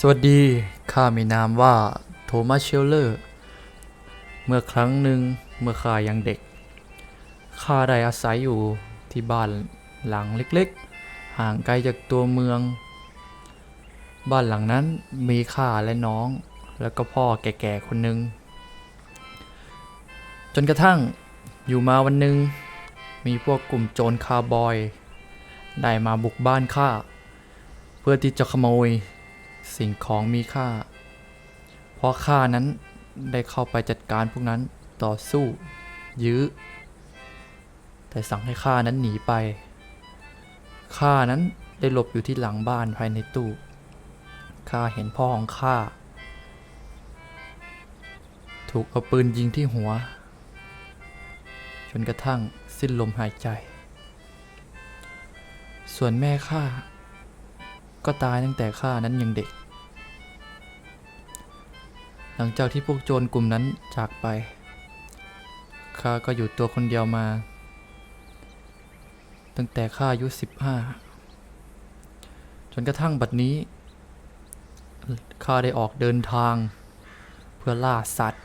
สวัสดี ข้ามีนามว่าโทมัสเชลเลอร์ เมื่อครั้งหนึ่งเมื่อข้ายังเด็ก ข้าได้อาศัยอยู่ที่บ้านหลังเล็กๆ ห่างไกลจากตัวเมือง บ้านหลังนั้นมีข้าและน้อง แล้วก็พ่อแก่ๆ คนหนึ่ง จนกระทั่งอยู่มาวันหนึ่งมีพวกกลุ่มโจรคาร์บอย ได้มาบุกบ้านข้า เพื่อที่จะขโมย สิ่งของมีค่า เพราะข้านั้นได้เข้าไปจัดการพวกนั้นต่อสู้ ยื้อ แต่สั่งให้ข้านั้นหนีไป ข้านั้นได้หลบอยู่ที่หลังบ้านภายในตู้ ข้าเห็นพ่อของข้า ถูกเอาปืนยิงที่หัว จนกระทั่งสิ้นลมหายใจ ส่วนแม่ข้าก็ตายตั้งแต่ข้านั้นยังเด็ก หลังจากที่พวกโจรกลุ่มนั้นจากไป ข้าก็อยู่ตัวคนเดียวมา ตั้งแต่ข้าอายุสิบห้าจนกระทั่งบัดนี้ ข้าได้ออกเดินทาง เพื่อล่าสัตว์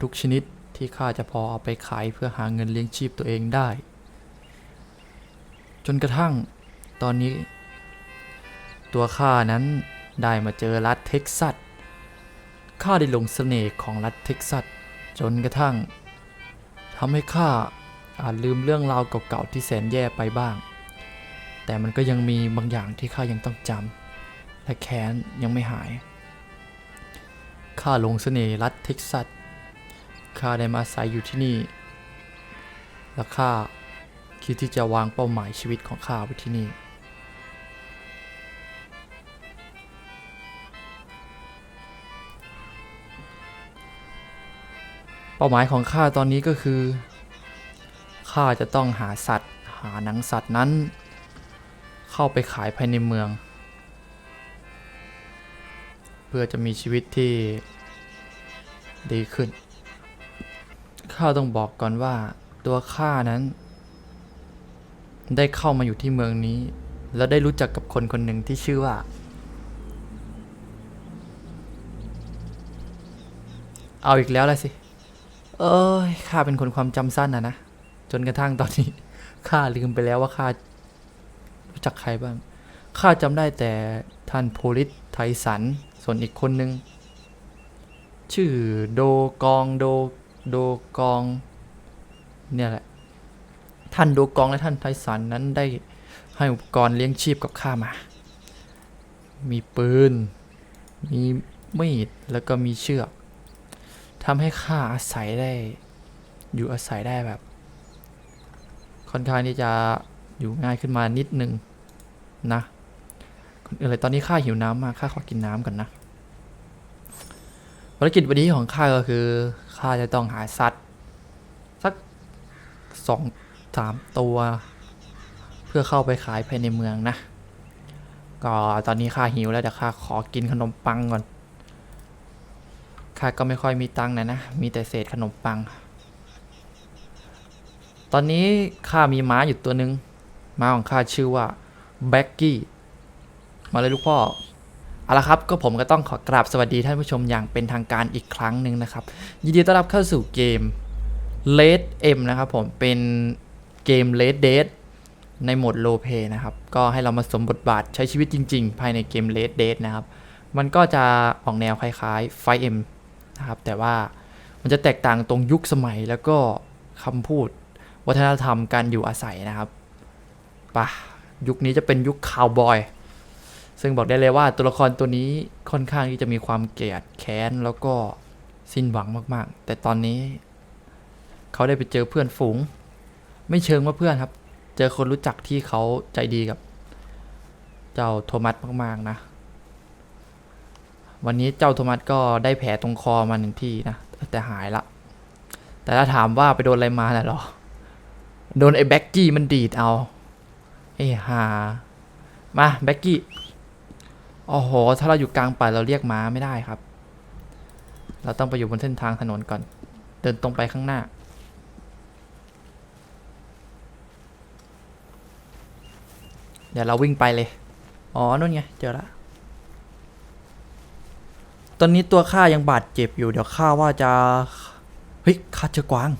ทุกชนิดที่ข้าจะพอเอาไปขายเพื่อหาเงินเลี้ยงชีพตัวเองได้ จนกระทั่งตอนนี้ ตัวข้านั้นได้มาเจอรัฐเท็กซัส ข้าได้หลงเสน่ห์ของรัฐเท็กซัส จนกระทั่งทำให้ข้าอาจลืมเรื่องราวเก่าๆที่แสนแย่ไปบ้าง แต่มันก็ยังมีบางอย่างที่ข้ายังต้องจำและแค้นยังไม่หาย ข้าหลงเสน่ห์รัฐเท็กซัส ข้าได้มาอาศัยอยู่ที่นี่ และข้าคิดที่จะวางเป้าหมายชีวิตของข้าไว้ที่นี่ เป้าหมายของข้าตอนนี้ก็คือข้าจะต้องหาสัตว์ หาหนังสัตว์นั้น เข้าไปขายภายในเมือง เพื่อจะมีชีวิตที่ดีขึ้นข้าต้องบอกก่อนว่าตัวข้านั้น ได้เข้ามาอยู่ที่เมืองนี้ แล้วได้รู้จักกับคนคนหนึ่งที่ชื่อว่า เอาอีกแล้วละสิ เอ้ยข้าเป็นคนความจำสั้นนะนะ จนกระทั่งตอนนี้ข้าลืมไปแล้วว่าข้ารู้จักใครบ้าง ข้าจำได้แต่ท่านโพลิสไทสัน ส่วนอีกคนนึง ชื่อโดกองโดโดกอง เนี่ยแหละ ท่านโดกองและท่านไทสันนั้นได้ให้อุปกรณ์เลี้ยงชีพกับข้ามา มีปืน มีมีด แล้วก็มีเชือก ทำให้ข้าอาศัยได้ อยู่อาศัยได้แบบ ค่อนข้างที่จะอยู่ง่ายขึ้นมานิดนึงนะก่อนอื่นเลยตอนนี้ข้าหิวน้ำมากข้าขอกินน้ำก่อนนะภารกิจวันนี้ของข้าก็คือข้าจะต้องหาสัตว์สักสองสามตัว เพื่อเข้าไปขายภายในเมืองนะ ก็ตอนนี้ข้าหิวแล้วเดี๋ยวข้าขอกินขนมปังก่อน ข้าก็ไม่ค่อยมีตังค์นะนะ มีแต่เศษขนมปัง ตอนนี้ข้ามีม้าอยู่ตัวหนึ่งม้าของข้าชื่อว่าแบ็กกี้ มาเลยลูกพ่อ เอาละครับ ก็ผมก็ต้องขอกราบสวัสดีท่านผู้ชมอย่างเป็นทางการอีกครั้งหนึ่งนะครับ ยินดีต้อนรับเข้าสู่เกม Red M นะครับผม เป็นเกม Red Dead ในโหมดโลเพนะครับ ก็ให้เรามาสมบทบาทใช้ชีวิตจริง ๆ ภายในเกม Red Dead นะครับ มันก็จะออกแนวคล้ายๆ 5M นะครับ แต่ว่ามันจะแตกต่างตรงยุคสมัยแล้วก็คำพูดวัฒนธรรมการอยู่อาศัยนะครับปะยุคนี้จะเป็นยุคคาวบอย ซึ่งบอกได้เลยว่าตัวละครตัวนี้ค่อนข้างที่จะมีความเกลียดแค้นแล้วก็สิ้นหวังมากๆ แต่ตอนนี้ เขาได้ไปเจอเพื่อนฝูง ไม่เชิงว่าเพื่อนครับ เจอคนรู้จักที่เขาใจดีกับ เจ้าโทมัสมากๆนะ วันนี้เจ้าโทมัสก็ได้แผลตรงคอมาหนึ่งที่นะ แต่หายละ แต่ถ้าถามว่าไปโดนอะไรมาน่ะหรอ โดนไอ้แบ็กกี้มันดีดเอาเอ้ฮามาแบ็กกี้โอ้โห ถ้าเราอยู่กลางป่าเราเรียกม้าไม่ได้ครับ เราต้องไปอยู่บนเส้นทางถนนก่อน เดินตรงไปข้างหน้า เดี๋ยวเราวิ่งไปเลย อ๋อนู่นไง เจอละ ตอนนี้ตัวข้ายังบาดเจ็บอยู่เดี๋ยวข้าว่าจะเฮ้ยข้าเจอกวาง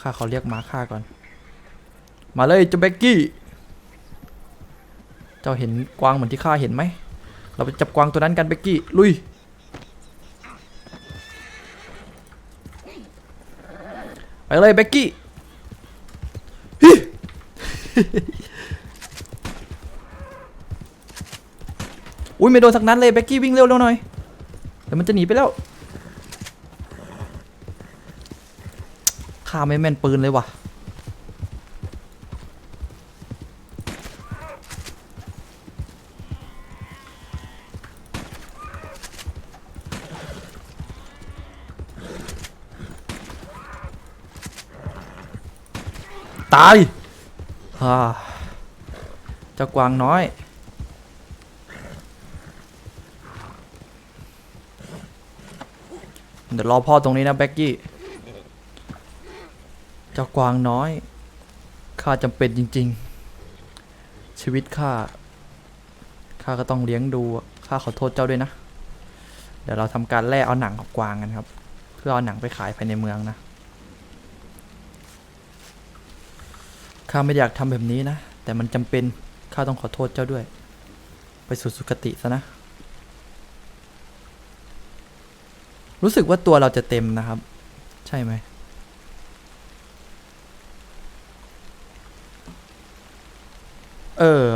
ข้าเขาเรียกม้าข้าก่อน มาเลยเจ้าเบกกี้ เจ้าเห็นกวางเหมือนที่ข้าเห็นไหม เราไปจับกวางตัวนั้นกันเบกกี้ ลุยไปเลยเบกกี้ อุ้ยไม่โดนสักนัดเลยเบกกี้วิ่งเร็วเร็วหน่อยเดี๋ยวมันจะหนีไปแล้วข้าไม่แม่นปืนเลยว่ะตาย ฮ่าเจ้ากวางน้อย เดี๋ยวรอพ่อตรงนี้นะแบ็กกี้ เจ้ากวางน้อย ข้าจำเป็นจริง ๆ ชีวิตข้า ข้าก็ต้องเลี้ยงดู ข้าขอโทษเจ้าด้วยนะ เดี๋ยวเราทำการแล่เอาหนังของกวางกันครับ เพื่อเอาหนังไปขายภายในเมืองนะ ข้าไม่อยากทำแบบนี้นะ แต่มันจำเป็นข้าต้องขอโทษเจ้าด้วย ไปสู่สุคติซะนะ รู้สึกว่าตัวเราจะเต็มนะครับ ใช่ไหมเออ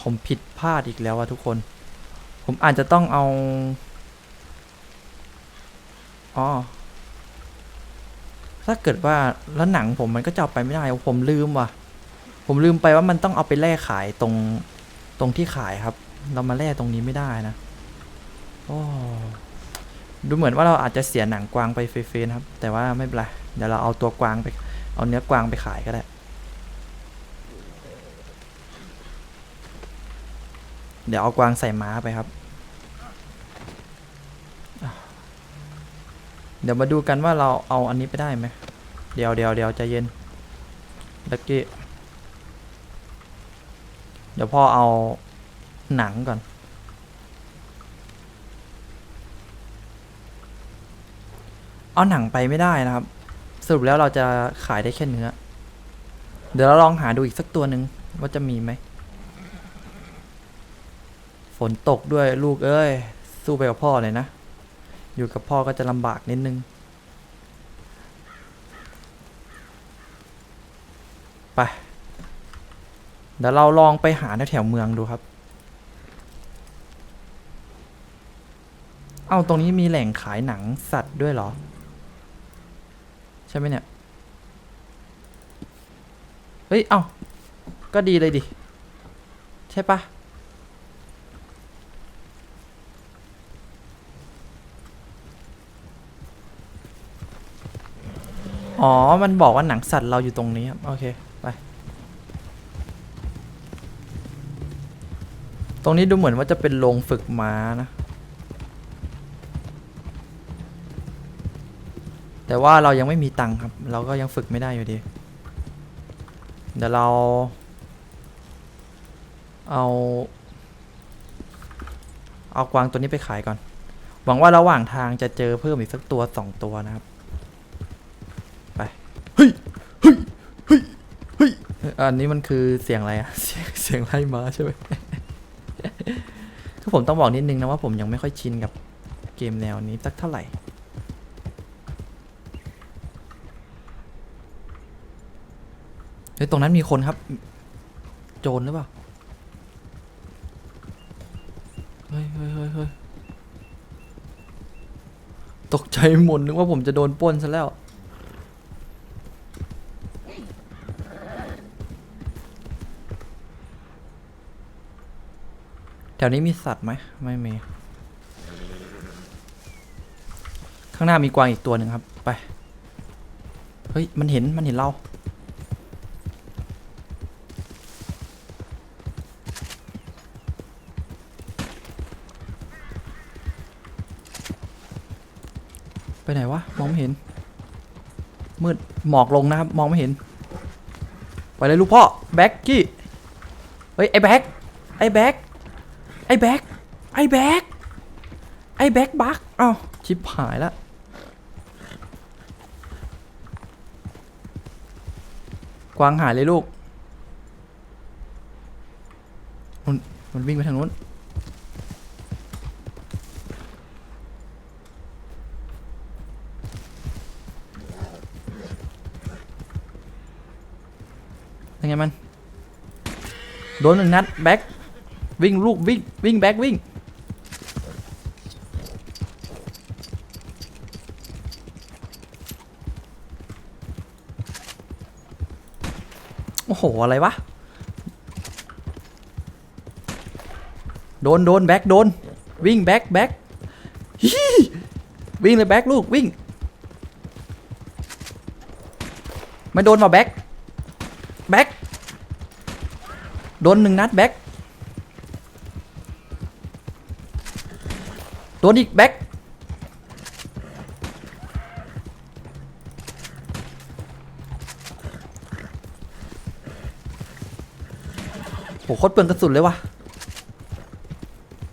ผมผิดพลาดอีกแล้วอะทุกคน ผมอาจจะต้องเอา อ๋อ ถ้าเกิดว่าแล้วหนังผมมันก็จะเอาไปไม่ได้ ผมลืมว่ะ ผมลืมไปว่ามันต้องเอาไปแลกขายตรงตรงที่ขายครับ เรามาแลกตรงนี้ไม่ได้นะโอ้ดูเหมือนว่าเราอาจจะเสียหนังกวางไปเฟยๆนครับ แต่ว่าไม่เป็นไรเดี๋ยวเราเอาตัวกวางไป เอาเนื้อกวางไปขายก็ได้ เดี๋ยวเอากวางใส่ม้าไปครับ เดี๋ยวมาดูกันว่าเราเอาอันนี้ไปได้ไหม เดี๋ยวเดี๋ยวเดี๋ยวใจเย็นลักกี้เดี๋ยวพ่อเอาหนังก่อน เอาหนังไปไม่ได้นะครับ สรุปแล้วเราจะขายได้แค่เนื้อ เดี๋ยวเราลองหาดูอีกสักตัวหนึ่งว่าจะมีไหม ฝนตกด้วยลูกเอ้ย สู้ไปกับพ่อเลยนะ อยู่กับพ่อก็จะลำบากนิดนึง ไป เดี๋ยวเราลองไปหาแถวเมืองดูครับ เอ้าตรงนี้มีแหล่งขายหนังสัตว์ด้วยเหรอ ใช่ไหมเนี่ย เฮ้ย เอ้าก็ดีเลยดิ ใช่ปะ อ๋อ มันบอกว่าหนังสัตว์เราอยู่ตรงนี้ครับ โอเค ไป ตรงนี้ดูเหมือนว่าจะเป็นโรงฝึกม้านะ แต่ว่าเรายังไม่มีตังค์ครับ เราก็ยังฝึกไม่ได้อยู่ดี เดี๋ยวเรา เอา เอากวางตัวนี้ไปขายก่อน หวังว่าระหว่างทางจะเจอเพิ่มอีกสักตัวสองตัวนะครับ ไป เฮ้ย เฮ้ย เฮ้ย เฮ้ยเอันนี้มันคือเสียงอะไรอะเสียงเสียงไล่ม้าใช่ไหมคือผมต้องบอกนิดนึงนะว่าผมยังไม่ค่อยชินกับเกมแนวนี้สักเท่าไหร่เฮ้ยตรงนั้นมีคนครับ โจรหรือเปล่า เฮ้ยเฮ้ยเฮ้ยเฮ้ยตกใจหมดนึกว่าผมจะโดนปล้นซะแล้ว ถวนี้มีสัตว์ไหมไม่มี ข้างหน้ามีกวางอีกตัวหนึ่งครับ ไป เฮ้ย มันเห็น มันเห็นเรา ไปไหนวะ มองไม่เห็น มืด หมอกลงนะครับ มองไม่เห็น ไปเลยลูกพ่อ แบ็กกี้ เฮ้ย ไอ้แบ็กไอ้แบ็ก อ้แบ็กไอ้แบ็กไอ้แบ็กบักเอ้าชิบหายละกวางหายเลยลูก มันมันวิ่งไปทางนู้น ยังไงมัน โดนหนึ่งนัด แบ็ค วิ่งลูกวิ่งวิ่งแบ็ควิ่งโอ้โห อะไรวะ โดนโดนแบ็คโดน วิ่งแบ็คแบ็คฮี่วิ่งเลยแบ็คลูกวิ่งไม่โดนมาแบ็คแบ็คโดนหนึ่งนัดแบ็ค โดนอีกแบ็คโหโคตรเปลืองกระสุนเลยวะ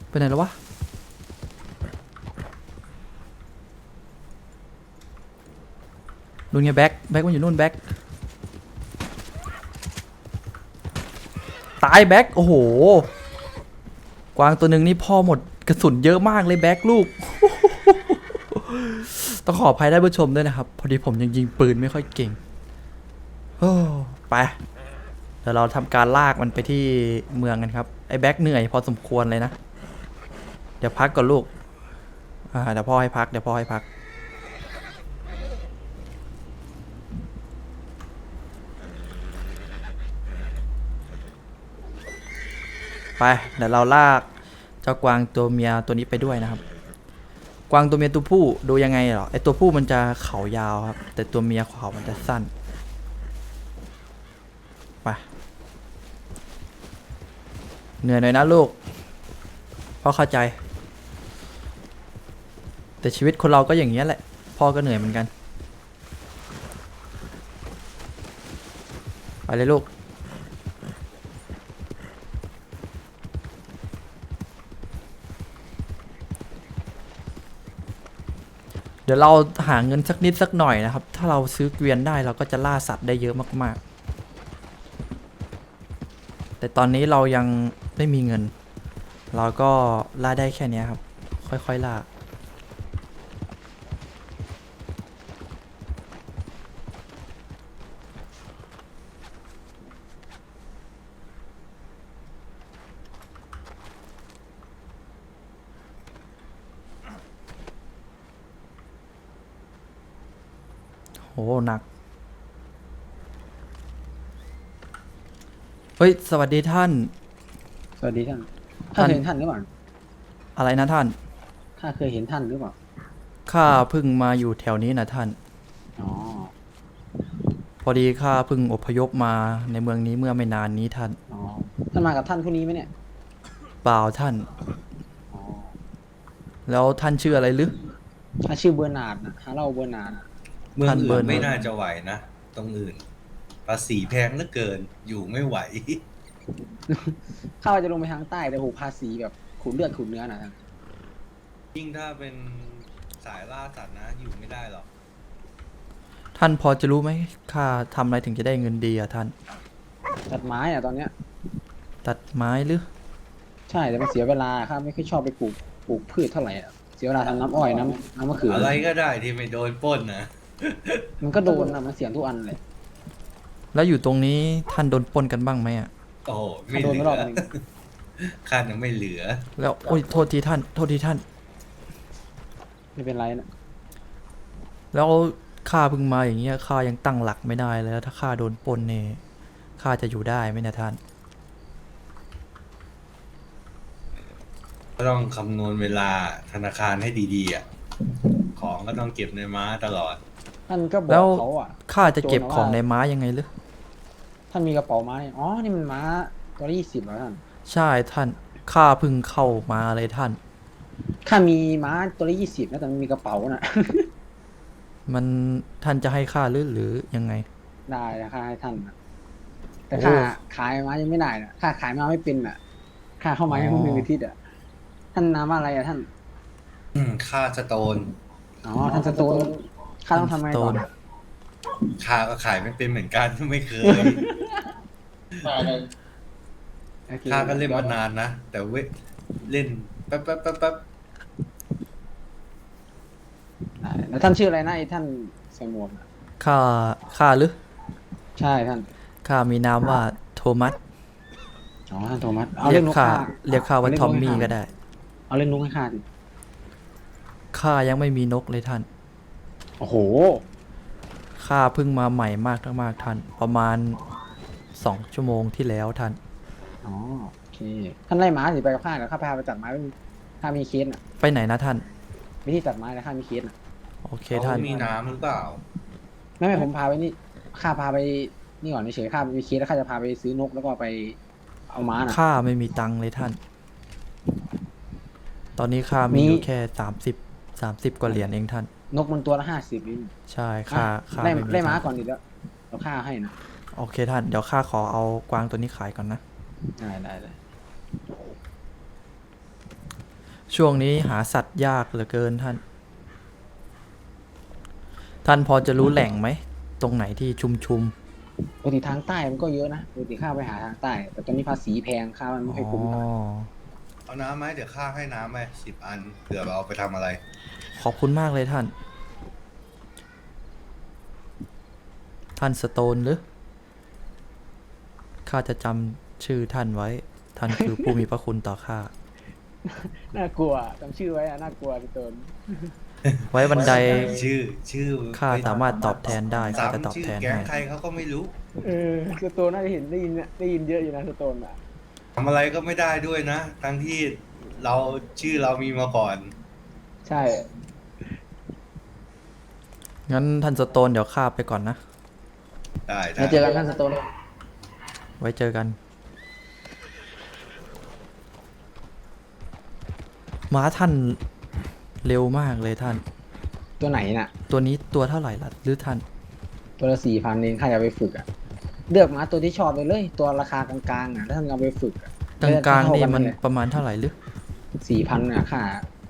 ไปไหนแล้ววะนู่นไงแบ็คแบ็คมันอยู่นู่นแบ็คตายแบ็คโอ้โห กวางตัวหนึ่งนี่พ่อหมด กระสุนเยอะมากเลยแบ็คลูก ต้องขออภัยได้านผู้ชมด้วยนะครับ พอดีผมยังยิงปืนไม่ค่อยเก่งโอ้ไปเดี๋ยวเราทำการลากมันไปที่เมืองกันครับ ไอ้แบ็คเหนื่อยพอสมควรเลยนะ เดี๋ยวพักก่อนลูก อ่าเดี๋ยวพ่อให้พักเดี๋ยวพ่อให้พักไปเดี๋ยวเราลาก จ้ากวางตัวเมียตัวนี้ไปด้วยนะครับ กวางตัวเมียตัวผู้ดูยังไงเหรอไอตัวผู้มันจะเขายาวครับ แต่ตัวเมียเขามันจะสั้นไปเหนื่อยหน่อยนะลูกพ่อเข้าใจ แต่ชีวิตคนเราก็อย่างนี้ยแหละ พ่อก็เหนื่อยเหมือนกัน ไปเลยลูก ดี๋ยวเราหาเงินสักนิดสักหน่อยนะครับ ถ้าเราซื้อเกวียนได้เราก็จะล่าสัตว์ได้เยอะมาก ๆ แต่ตอนนี้เรายังไม่มีเงิน เราก็ล่าได้แค่นี้ครับ ค่อยๆล่า หหนัก เฮ้ย สวัสดีท่าน สวัสดีท่านท่าข้านเคยเห็นท่านหรือเปล่าอะไรนะท่าน ข้าเคยเห็นท่านหรือเปล่า ข้าเพิ่งมาอยู่แถวนี้นะท่าน อ๋อ พอดีข้าเพิ่งอพยพมาในเมืองนี้เมื่อไม่นานนี้ท่าน อ๋อ ท่านมากับท่านผู้นี้ไหมเนี่ย เปล่าท่าน อ๋อ แล้วท่านชื่ออะไรหรือข้าชื่อเบอร์นาร์ดนะฮาเล่าเบอร์นาร์ดอะ เมืองท่านเบิอื่ร์นนไม่น่าจะไหวนะ ตรงอื่น ภาษีแพงเหลือเกิน อยู่ไม่ไหว ข้าว่าจะลงไปทางใต้แต่โหภาษีแบบขูดเลือดขูดเนื้อนะท่านยิ่งถ้าเป็นสายล่าสัตว์นะ อยู่ไม่ได้หรอก ท่านพอจะรู้ไหมข้าทำอะไรถึงจะได้เงินดีอะท่าน ตัดไม้อะตอนเนี้ย ตัดไม้หรือ ใช่แต่มันเสียเวลาข้าไม่ค่อยชอบไปปลูกปลูกพืชเท่าไหร่อะเสียเวลาทำน้ำอ้อยน้ำน้ำมะเขือ อะไรก็ได้ที่ไม่โดนปล้นนะ มันก็โดนนะมันเสียทุกอันเลยแล้วอยู่ตรงนี้ท่านโดนปล้นกันบ้างไหมอะโอ้โหไม่ข้าโดนเหไม่ลืรอบอนึงข้ายังไม่เหลือ แล้วโอ้ยโทษทีท่าน โทษทีท่าน ไม่เป็นไรนะแล้วข้าเพิ่งมาอย่างเงี้ยข้ายังตั้งหลักไม่ได้เลยแล้วถ้าข้าโดนปล้นเนี่ยข้าจะอยู่ได้ไหมเนะท่าน ก็ต้องคำนวณเวลาธนาคารให้ดีๆอะ ของก็ต้องเก็บในม้าตลอด ท่านก็บอแล้กว เขาอะข้าจะเก็บโจรเอาของว่าในม้ายังไงหรือท่านมีกระเป๋าไม้อ๋อ นี่มันม้าตัวละยี่สิบแล้วท่าน ใช่ท่านข้าเพิ่งเข้ามาเลยท่าน ข้ามีม้าตัวละยี่สิบนะแต่มันมีกระเป๋าน่ะ มันท่านจะให้ค่าหรือหรือยังไง ได้นะค่าให้ท่านนะแต่โอ้ ค่าขายม้ายังไม่ได้นะค่าขายม้าไม่เป็นอะ ค่าเข้ามายังไม่มีวิธีอะ ท่านนามว่าอะไรอะท่าน อืมค่าสโตน อ๋อ ท่านสโตน ค่าต้องทำไงต่อสโตนค่าก็ขายไม่เป็นเหมือนกันไม่เคยโอคค่าก็เล่นมานานนะ แต่เว้ยเล่นแป๊บแป๊บแป๊บแป๊บได้แล้วท่านชื่ออะไรนะไอ้ท่านใส่หมวกน่ะค่าค่าหรือใช่ท่านค่ามีนามว่าโทมัสอ๋อท่านโทมัสเอาเรีเรียยกกนกค่าค่าเรียกค่าว่าเรียทอมนกมี่ให้ก็ข้าได้ เอาเล่นนกให้ข้าดิค่ายังไม่มีนกเลยท่าน โอ้โหค่าเพิ่งมาใหม่มากมากๆท่าน ประมาณสองชั่วโมงที่แล้วท่าน อ๋อโอเคท่านไล่ม้าสิไปกับข้าเดี๋ยวข้าพาไปตัดไม้ไม่มีข้ามีเคสอะไปไหนนะท่าน วิธีตัดไม้นะข้ามีเคสอะโอเคเขาท่าน มีน้ำหรือเปล่า ไม่ไม่ผมพาไปนี่ข้าพาไปนี่ก่อนเฉยๆข้ามีเคสแล้วข้าจะพาไปซื้อนกแล้วก็ไปเอาม้าน่ะค่าไม่มีตังค์เลยท่าน ตอนนี้ค่ามีอยู่มีแค่สามสิบสามสิบกว่าเหรียญเองท่าน นกมันตัวละห้าสิบนี่ใช่ค่าค่าไล่ไม่มีไล่ม้าตังค์ก่อนดิแล้วเราค่าให้นะโอเคท่านเดี๋ยวค่าขอเอากวางตัวนี้ขายก่อนนะ ได้ได้ได้ช่วงนี้หาสัตว์ยากเหลือเกินท่าน ท่านพอจะรู้แหล่งไหม ตรงไหนที่ชุมชุมปกติทางใต้มันก็เยอะนะปกติข้าไปหาทางใต้ แต่ตอนนี้ภาษีแพงข้ามันไม่อ๋ค่อยคุ้มเท่าไหร่อ เอาน้ำไหมเดี๋ยวค่าให้น้ำไปสิบอันเผื่อเราเอาไปทำอะไร ขอบคุณมากเลยท่าน ท่านสโตนหรือ ข้าจะจำชื่อท่านไว้ ท่านคือผู้มีพระคุณต่อข้า น่ากลัวจำชื่อไว้อะน่ากลัวพี่ตนไว้บันได ชื่อชื่อข้าสามารถตอบแทนได้ข้าจะตอบซ้ำชื่อแทนแก๊งให้ ใครเขาก็ไม่รู้ เออสโตนน่าจะเห็นได้ยินได้ยินเยอะอยู่นะสโตนอะทำอะไรก็ไม่ได้ด้วยนะ ทั้งที่เราชื่อเรามีมาก่อน ใช่ งั้นท่านสโตนเดี๋ยวข้าไปก่อนนะ ได้ได้ แล้วเจอกันท่านสโตน ไว้เจอกัน ม้าท่านเร็วมากเลยท่าน ตัวไหนน่ะ ตัวนี้ตัวเท่าไหร่ล่ะหรือท่าน ตัวละสี่พันเองข้าจะไปฝึกอะ เลือกม้าตัวที่ชอบไปเลย ตัวราคากลางๆอะถ้าท่านเอาไปฝึกอะกลางๆนี่มันประมาณเท่าไหร่หรือสี่พันอะค่า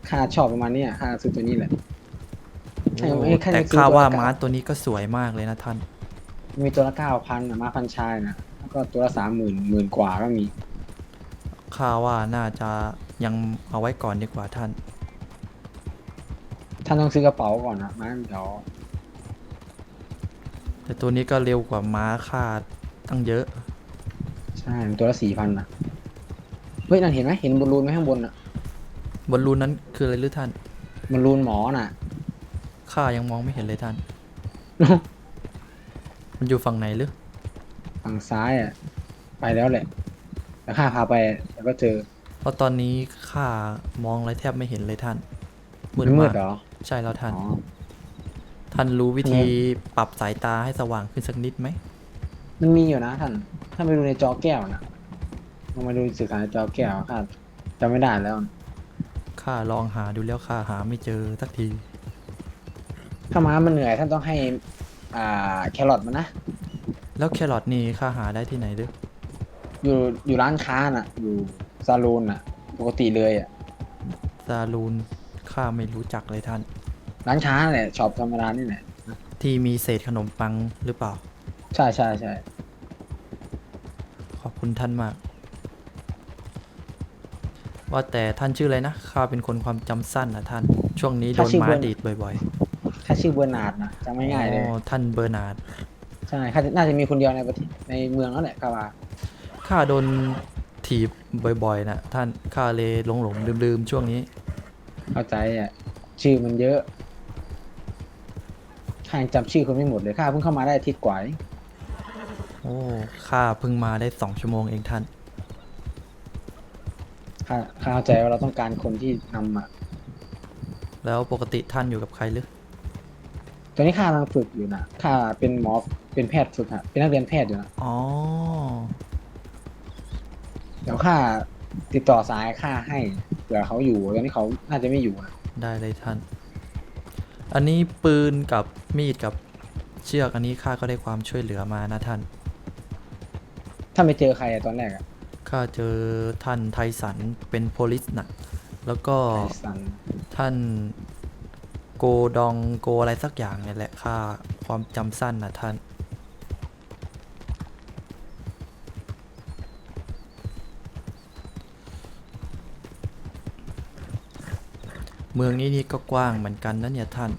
ค่าชอบประมาณเนี้ยค่าซื้อตัวนี้แหละ ใช่โอ้ไม่แค่แต่จะซื้อข้าตัวว่าละ ม้าตัวนี้ก็สวยมากเลยนะท่าน มีตัวละเก้าพันอะม้าพันชายนะแล้วก็ตัวละสามหมื่นหมื่นกว่าก็มี ข้าว่าน่าจะยังเอาไว้ก่อนดีกว่าท่าน ท่านต้องซื้อกระเป๋าก่อนนะม้าเดี๋ยว แต่ตัวนี้ก็เร็วกว่าม้าค่าตั้งเยอะ ใช่มันตัวละสี่พันนะเฮ้ยนั่นเห็นไหมเห็นบอลลูนไหมข้างบนอะบอลลูนนั้นคืออะไรหรือท่านบอลลูนหมอน่ะข้ายังมองไม่เห็นเลยท่าน มันอยู่ฝั่งไหนหรือฝั่งซ้ายอะไปแล้วแหละแล้วข้าพาไปแล้วก็เจอ เพราะตอนนี้ข้ามองอะไรแทบไม่เห็นเลยท่านมันมืดากเหรอ ใช่แล้วท่านอ๋อ ท่านรู้วิธีทำไปรับสายตาให้สว่างขึ้นสักนิดไหม มันมีอยู่นะท่าน ถ้าไปดูในจอแก้วนะลองมาดูสื่อสารในจอแก้วข้าจำไม่ได้แล้วข้าลองหาดูแล้วข้าหาไม่เจอสักที ถ้าม้ามันเหนื่อยท่านต้องให้ อ่า แครอทมันนะ แล้วแครอทนี่ข้าหาได้ที่ไหนหรืออยู่อยู่ร้านค้าน่ะ อยู่ซาลูนน่ะ ปกติเลยอะ ซาลูนข้าไม่รู้จักเลยท่าน ร้านค้าแหละช็อปธรรมดานี่แหละที่มีเศษขนมปังหรือเปล่า ใช่ใช่ใช่ขอบคุณท่านมาก ว่าแต่ท่านชื่ออะไรนะ ข้าเป็นคนความจำสั้นนะท่าน ช่วงนี้โดนม้าดีดบ่อยถ้าชื่อเบอร์นาร์ดนะจำๆง่ายๆเลย อ๋อท่านเบอร์นาร์ด ใช่ข้าจะน่าจะมีคนเดียวในประเทศในเมืองแล้วแหละข้าว่าข้าโดนถีบบ่อยๆนะท่าน ข้าเลยหลงหลงลืมลืมๆช่วงนี้ เข้าใจอะ ชื่อมันเยอะ ข้ายังจำชื่อคนไม่หมดเลยข้าเพิ่งเข้ามาได้อาทิตย์กว่าเองโอ้ข้าเพิ่งมาได้สองชั่วโมงเองท่าน ข้าข้าเข้าใจว่าเราต้องการคนที่นำมา แล้วปกติท่านอยู่กับใครหรือตอนนี้ข้ากำลังฝึกอยู่นะข้าเป็นหมอเป็นแพทย์ฝึกฮะเป็นนักเรียนแพทย์อยู่นะอ๋อ เดี๋ยวข้าติดต่อสายข้าให้เผื่อเขาอยู่ตอนนี้เขาน่าจะไม่อยู่นะได้เลยท่าน อันนี้ปืนกับมีดกับเชือกอันนี้ข้าก็ได้ความช่วยเหลือมานะท่าน ถ้าไม่เจอใครอะตอนแรกอะข้าเจอท่านไทสันเป็นโพลิสนะแล้วก็ไทสันท่านโกดองโกอะไรสักอย่างเนี่ยแหละข้าความจำสั้นนะท่าน เมืองนี้นี่ก็กว้างเหมือนกันนะเนี่ยท่าน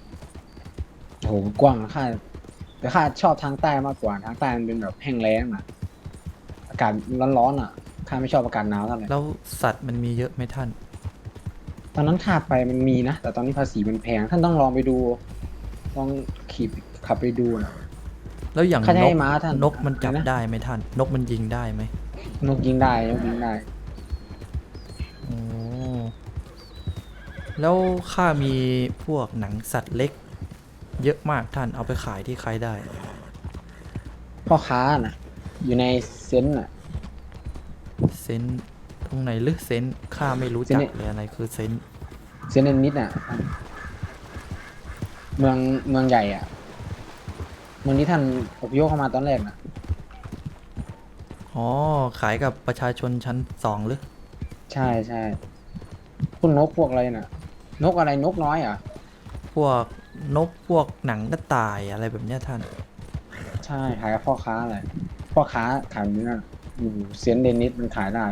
โหกว้างนะข้าแต่ข้าชอบทางใต้มากกว่าทางใต้มันเป็นแบบแห้งแล้งอะอากาศร้อนๆอะข้าไม่ชอบอากาศหนาวเท่าไหร่แล้วสัตว์มันมีเยอะไหมท่าน ตอนนั้นข้าไปมันมีนะแต่ตอนนี้ภาษีมันแพงท่านต้องลองไปดูลองขี่ขับไปดูนะ แล้วอย่างข้าจะนให้กม้าท่านนกมันจับอะไรนะ ได้ไหมท่าน นกมันยิงได้ไหมนกยิงได้นกยิงได้ แล้วข้ามีพวกหนังสัตว์เล็ก เยอะมากท่านเอาไปขายที่ใครได้ พ่อค้าน่ะ อยู่ในเซนต์น่ะ เซนต์ตรงไหนลึกเซนต์ข้าไม่รู้เซนจัต์กเนี่ย เลยอะไรคือเซนต์เซนต์เนนิดน่ะ เมืองเมืองใหญ่อะ เมืองที่ท่านอพยพเข้ามาตอนแรกน่ะ อ๋อขายกับประชาชนชั้นสองหรือ ใช่ใช่พวกนกพวกอะไรน่ะ นกอะไรนกน้อยอะพวกนกพวกหนังกระต่ายอะไรแบบเนี้ยท่าน ใช่ขายกับพ่อค้าอะไรพ่อค้าขายนี่น่ะอยู่เซนต์เดนิสมันขายได้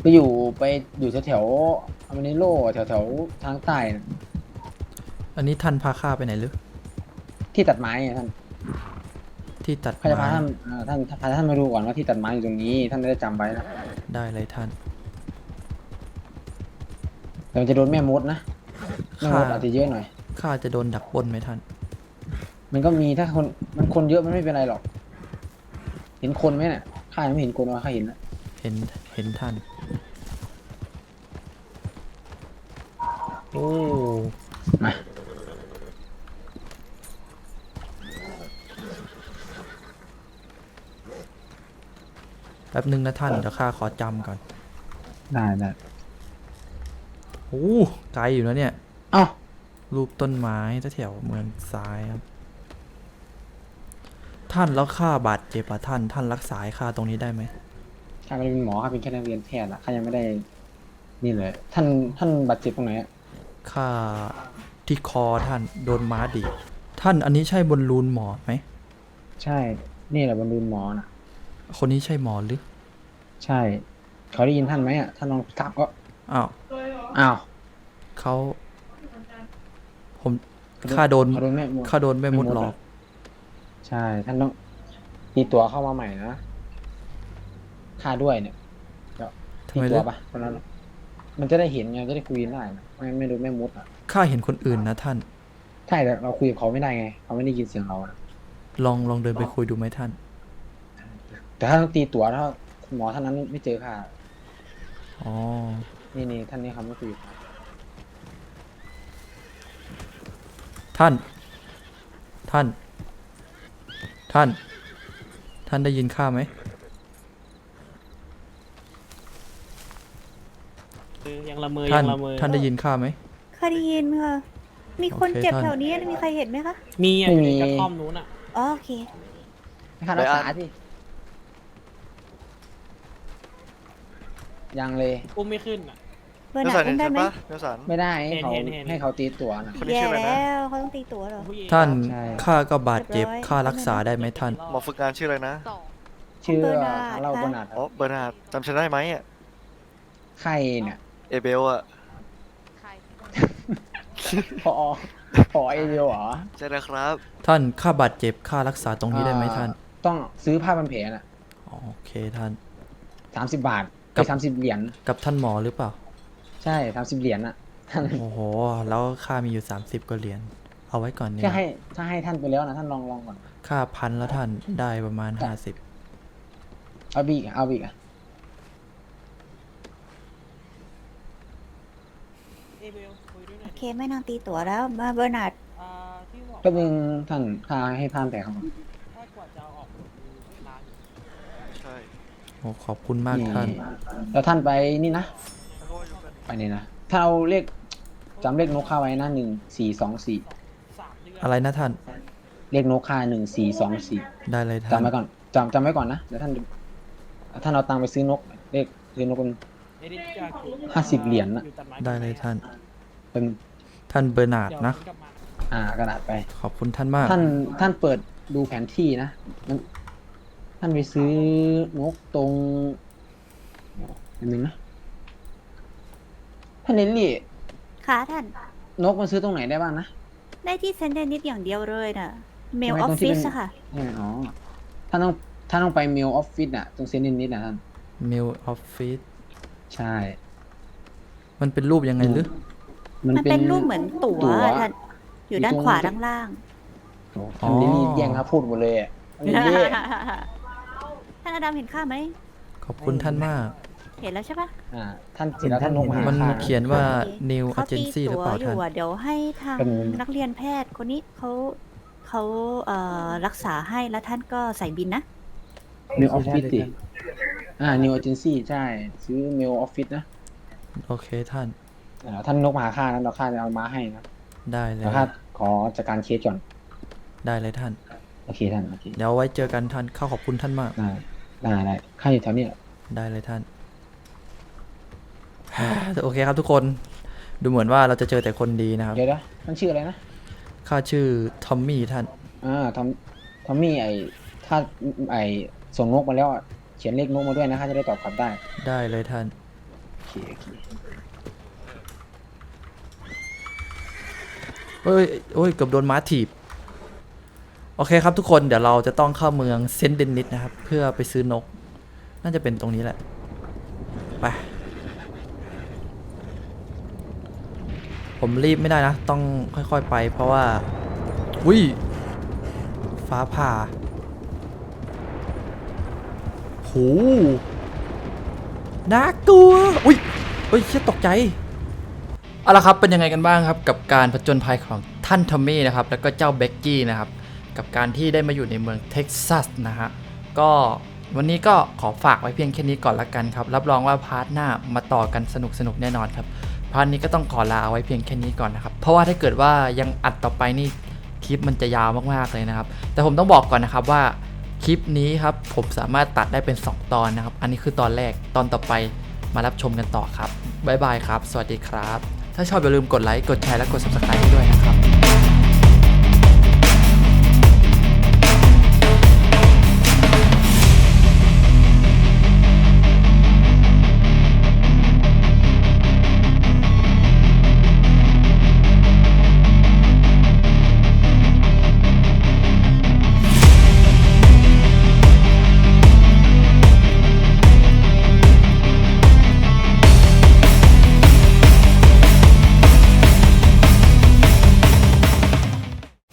ไปอยู่ไปอยู่แถวๆอเมริโลแถวแถวๆทางใต้น่ะอันนี้ท่านพาข้าไปไหนหรือที่ตัดไม้ไงท่านที่ตัดเขาจะพาไม้ท่านเอ่อท่านพาท่านมาดูก่อนว่าที่ตัดไม้อยู่ตรงนี้ ท่านได้จำไว้นะ ได้เลยท่าน แต่มันจะโดนแม่มดนะแม่มดค่ะอาจจะเยอะหน่อย ข้าจะโดนดักปล้นไหมท่าน มันก็มีถ้าคนมันคนเยอะมันไม่เป็นไรหรอก เห็นคนไหมเนี่ยข้ายังไม่เห็นคนว่าข้าเห็นแล้วเห็นเห็นท่าน โอ้ มาแป๊บนึงนะท่านเดี๋ยวข้าขอจำก่อน ได้ได้ โอ้ไกลอยู่นะเนี่ยเอ้ารูปต้นไม้แถวๆเมืองซ้ายครับ ท่านแล้วข้าบาดเจ็บอะท่าน ท่านรักษาให้ข้าตรงนี้ได้ไหมข้าไม่ได้เป็นหมอข้าเป็นแค่นักเรียนแพทย์อะข้ายังไม่ได้ นี่เลย ท่าน ท่านบาดเจ็บตรงไหนอะข้าที่คอท่านโดนม้าดีดท่านอันนี้ใช่บนลูนหมอไหม ใช่ นี่แหละบรรลุหมอน่ะ คนนี้ใช่หมอหรือ ใช่ เขาได้ยินท่านไหมอะท่านลองทักก็อ้าว อ้าวเขาผมข้าโดนเขาโดนแม่มดข้าโดนแม่มดหลอก ใช่ ท่านต้องตีตัวเข้ามาใหม่นะข้าด้วยเนี่ยเดี๋ยวทำตีไมตัเลืวอก ปะคนนั้นอะมันจะได้เห็นไงจะได้คุยกันได้นะไม่ไม่โดนแม่มดอะข้าเห็นคนอื่นนะท่าน ใช่แต่เราคุยกับเขาไม่ได้ไงเขาไม่ได้ยินเสียงเรานะลองลองเดินไปคุยดูไหมท่าน แต่ถ้าต้องตีตัวถ้าหมอท่านนั้นไม่เจอค่ะอ๋อ นี่นี่ท่านนี้เขาไม่คุยกับข้าท่าน ท่าน ท่าน ท่านได้ยินข้าไหมเออยังละเมอท่ายันงละเมอท่านได้ยินข้าไหม เคยได้ยินค่ะ มีคนโอเคเจ็บท่าน แถวนี้มีใครเห็นไหมคะ มีอะอยู่ในกระท่อมนู้นอะ อ๋อโอเค ให้ข้ารักษาที่ยังเลย อุ้มไม่ขึ้นอะ เบอร์เนหนัสักนอุ้เห็มนได้ใช่ไหมปะเนสัน ไม่ได้ให้เห็นเขาเห็นเห็น ให้เขาตีตัวนะ คนนี้แย่ชื่ออะไรนะ แล้วเขาต้องตีตั๋วเหรอ ผู้หญิงท่านใช่ ข้าก็บาดเจ็บเรียบร้อยข้ารักษาได้ไหมท่าน หมอฝึกงานชื่ออะไรนะชื่อเบอร์นาร์ด เราค่ะเบอร์นาร์ดคอ๋อรับเบอร์นาร์ดจำฉันได้ไหมอะไข้เนี่ยเอเบลอะพอพอเอเดียวเหรอใช่แล้วครับ ท่านข้าบาดเจ็บข้ารักษาตรงนี้ได้ไหมท่านอ่ต้องซื้อผ้าพันแผลน่ะอ๋อโอเคท่าน สามสิบบาทกักับบสามสิบเหรียญกับท่านหมอหรือเปล่า ใช่สามสิบเหรียญน่ะท่านโอ้โห แล้วข้ามีอยู่30กว่าเหรียญ เอาไว้ก่อนเนี่ย ถ้าให้ถ้าให้ท่านไปแล้วนะท่านลองลองก่อน ค่าพันแล้วท่านได้ประมาณ50เอาบีกอะเอาบีกอะเอเบลคุยด้วยหน่โออยเคไม่นางตีตั๋วแล้วมาเบอร์นาร์ดอ่าที่บอกแป๊บนึงท่านพาให้พานแต่เขาก่อนถ้ากว่าจะเอาออกมีเวลาอยู่ ใช่ โอ้ขอบคุณมากท่าน แล้วท่านไปนี่นะแล้วก็ อยู่กันไปนี่นะ ถ้าเอาเลขจจำเลขนกค่าไว้นะหนึ่งสี่สองสี่สามเดือนอะไรนะท่าน เลขนกค่าหนึ่งสี่สองสี่ได้เลยท่านจำไว้ก่อนจำจำไว้ก่อนนะเดี๋ยวท่านท่านเอาตังค์ไปซื้อนก เลขเลขนกเป็นเอดิกาคือห้าสิบเหรียญน่ะอยู่ตัดไม้ได้เลยท่าน เป็นท่านเบอร์นาร์ดเดี๋ยวนะกลับมาอ่ากระดาษไป ขอบคุณท่านมาก ท่านท่านเปิดดูแผนที่นะมันท่านไปซื้อนกตรงอันนึงนะ ท่านเนลลี่ ค่ะท่าน นกมันซื้อตรงไหนได้บ้างนะ ได้ที่เซนเดนิดอย่างเดียวเลยน่ะ เมลทำไมออตรฟงที่ฟิเป็ศนอะค่ะใช่ไหมอ๋อท่านต้องท่านต้องไปเมลออฟฟิศอะตรงเซนนิดนะท่านมิลออฟฟิศใช่ มันเป็นรูปยังไงหรือ มันมันเป็เป็นนรูปเหมือนตั๋วตั๋ว อะท่าน อยู่ด้านอยู่ตรงขวาด้านล่าง โอ้ท่านเนลลี่แย่งครับพูดหมดเลยอะท่านเนลลี่ ท่านอดัมเห็นข้าไหมขอบคุณท่านมาก เห็นแล้วใช่ปะอ่าท่านเสร็จแล้วท่านนกมาหามันข้าเขียนว่าโอเค New เขาตี Agency หรือตั๋วเปล่าอท่านยู่อะเดี๋ยวให้ทางเป็นนักเรียนแพทย์คนนี้เขาเขาเอ่อรักษาให้แล้วท่านก็ใส่บินนะเมลออฟฟิศสิอ่านิวเอเจนซี่ใช่ซื้อเมลออฟฟิศนะโอเคท่านอ่าท่านนกมาหาข้านะเราข้าจะเอามาให้นะได้เลยแต่ข้าขอจัดการเคสก่อนได้เลยท่าน โอเคท่านโอเคเดี๋ยวไว้เจอกันท่านเข้าขอบคุณท่านมาก ได้ได้ได้ข้าอยู่แถวเนี้ยได้เลยท่าน โอเคครับทุกคนดูเหมือนว่าเราจะเจอแต่คนดีนะครับเดี๋ยวนะท่านชื่ออะไรนะ ข้าชื่อทอมมี่ท่าน อ่าทอมทอมมี่ไอถ้าไอส่งนกมาแล้วอะเขียนเลขนกมาด้วยนะข้าจะได้ตอบกลับได้ได้เลยท่าน โอเคโอเคเอ้ยโอ้ยเกือบโดนม้าถีบ โอเคครับทุกคนเดี๋ยวเราจะต้องเข้าเมืองเซนต์เดนนิสนะครับ เพื่อไปซื้อนก น่าจะเป็นตรงนี้แหละ ไป ผมรีบไม่ได้นะ ต้องค่อยๆไป เพราะว่าอุ้ยฟ้าผ่าโหน่ากลัว อุ้ยเฮ้ยเชี่ยตกใจ เอาละครับ เป็นยังไงกันบ้างครับ กับการผจญภัยของท่านทอมมี่นะครับ แล้วก็เจ้าเบ็กกี้นะครับ กับการที่ได้มาอยู่ในเมืองเท็กซัสนะฮะ ก็วันนี้ก็ขอฝากไว้เพียงแค่นี้ก่อนละกันครับ รับรองว่าพาร์ทหน้ามาต่อกันสนุกสนุกๆแน่นอนครับ พาร์ทนี้ก็ต้องขอลาเอาไว้เพียงแค่นี้ก่อนนะครับ เพราะว่าถ้าเกิดว่ายังอัดต่อไปนี่คลิปมันจะยาวมากๆเลยนะครับ แต่ผมต้องบอกก่อนนะครับว่าคลิปนี้ครับผมสามารถตัดได้เป็น 2 ตอนนะครับ อันนี้คือตอนแรกตอนต่อไปมารับชมกันต่อครับบ๊ายบายครับ สวัสดีครับ ถ้าชอบอย่าลืมกดไลค์กดแชร์และกด subscribe ด้วยนะครับ